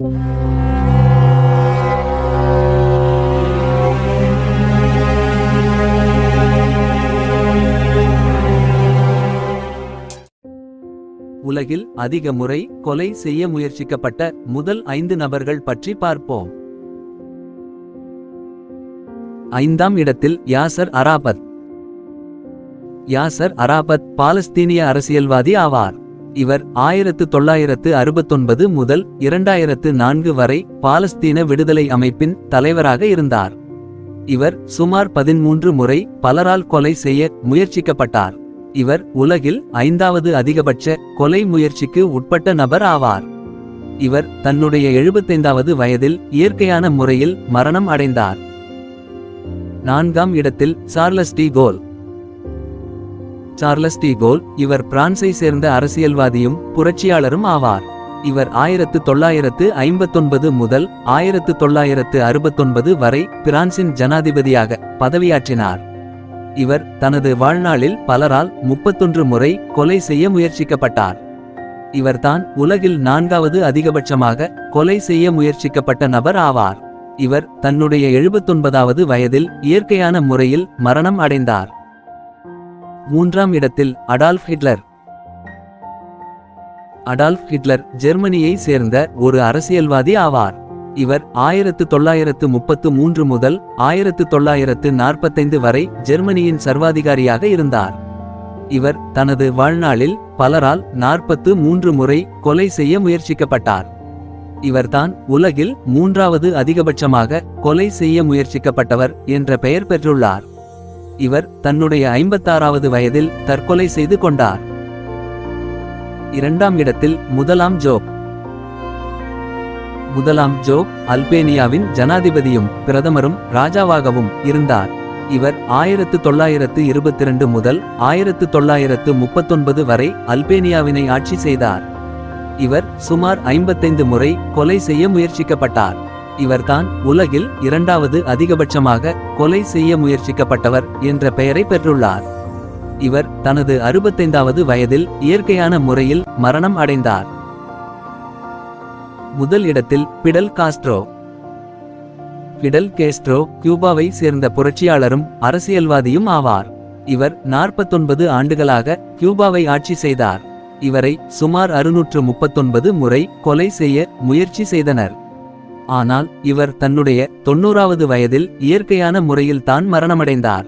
உலகில் அதிக முறை கொலை செய்ய முயற்சிக்கப்பட்ட முதல் ஐந்து நபர்கள் பற்றி பார்ப்போம். ஐந்தாம் இடத்தில் யாசர் அராபத். யாசர் அராபத் பாலஸ்தீனிய அரசியல்வாதி ஆவார். இவர் ஆயிரத்து தொள்ளாயிரத்து அறுபத்தொன்பது முதல் இரண்டாயிரத்து நான்கு வரை பாலஸ்தீன விடுதலை அமைப்பின் தலைவராக இருந்தார். இவர் சுமார் பதிமூன்று முறை பலரால் கொலை செய்ய முயற்சிக்கப்பட்டார். இவர் உலகில் ஐந்தாவது அதிகபட்ச கொலை முயற்சிக்கு உட்பட்ட நபர் ஆவார். இவர் தன்னுடைய எழுபத்தைந்தாவது வயதில் இயற்கையான முறையில் மரணம் அடைந்தார். நான்காம் இடத்தில் Charles de Gaulle Charles de Gaulle இவர் பிரான்சை சேர்ந்த அரசியல்வாதியும் புரட்சியாளரும் ஆவார். இவர் ஆயிரத்து தொள்ளாயிரத்து ஐம்பத்தொன்பது முதல் ஆயிரத்து தொள்ளாயிரத்து அறுபத்தொன்பது வரை பிரான்சின் ஜனாதிபதியாக பதவியாற்றினார். இவர் தனது வாழ்நாளில் பலரால் முப்பத்தொன்று முறை கொலை செய்ய முயற்சிக்கப்பட்டார். இவர்தான் உலகில் நான்காவது அதிகபட்சமாக கொலை செய்ய முயற்சிக்கப்பட்ட நபர் ஆவார். இவர் தன்னுடைய எழுபத்தொன்பதாவது வயதில் இயற்கையான முறையில் மரணம் அடைந்தார். மூன்றாம் இடத்தில் அடால்ஃப் ஹிட்லர். அடால்ஃப் ஹிட்லர் ஜெர்மனியை சேர்ந்த ஒரு அரசியல்வாதி ஆவார். இவர் ஆயிரத்து தொள்ளாயிரத்து முப்பத்து மூன்று முதல் ஆயிரத்து தொள்ளாயிரத்து நாற்பத்தைந்து வரை ஜெர்மனியின் சர்வாதிகாரியாக இருந்தார். இவர் தனது வாழ்நாளில் பலரால் நாற்பத்து மூன்று முறை கொலை செய்ய முயற்சிக்கப்பட்டார். இவர்தான் உலகில் மூன்றாவது அதிகபட்சமாக கொலை செய்ய முயற்சிக்கப்பட்டவர் என்ற பெயர் பெற்றுள்ளார். இவர் தன்னுடைய ஐம்பத்தாறாவது வயதில் தற்கொலை செய்து கொண்டார். இரண்டாம் இடத்தில் முதலாம் ஜோக். முதலாம் ஜோக் அல்பேனியாவின் ஜனாதிபதியும் பிரதமரும் ராஜாவாகவும் இருந்தார். இவர் ஆயிரத்து தொள்ளாயிரத்து இருபத்தி ரெண்டு முதல் ஆயிரத்து தொள்ளாயிரத்து முப்பத்தொன்பது வரை அல்பேனியாவினை ஆட்சி செய்தார். இவர் சுமார் ஐம்பத்தைந்து முறை கொலை செய்ய முயற்சிக்கப்பட்டார். இவர்தான் உலகில் இரண்டாவது அதிகபட்சமாக கொலை செய்ய முயற்சிக்கப்பட்டவர் என்ற பெயரை பெற்றுள்ளார். இவர் தனது அறுபத்தைந்தாவது வயதில் இயற்கையான முறையில் மரணம் அடைந்தார். முதல் இடத்தில் பிடல் காஸ்ட்ரோ. பிடல் கேஸ்ட்ரோ கியூபாவை சேர்ந்த புரட்சியாளரும் அரசியல்வாதியும் ஆவார். இவர் நாற்பத்தொன்பது ஆண்டுகளாக கியூபாவை ஆட்சி செய்தார். இவரை சுமார் அறுநூற்று முப்பத்தொன்பது முறை கொலை செய்ய முயற்சி செய்தனர். ஆனால் இவர் தன்னுடைய தொன்னூறாவது வயதில் இயற்கையான முறையில் தான் மரணமடைந்தார்.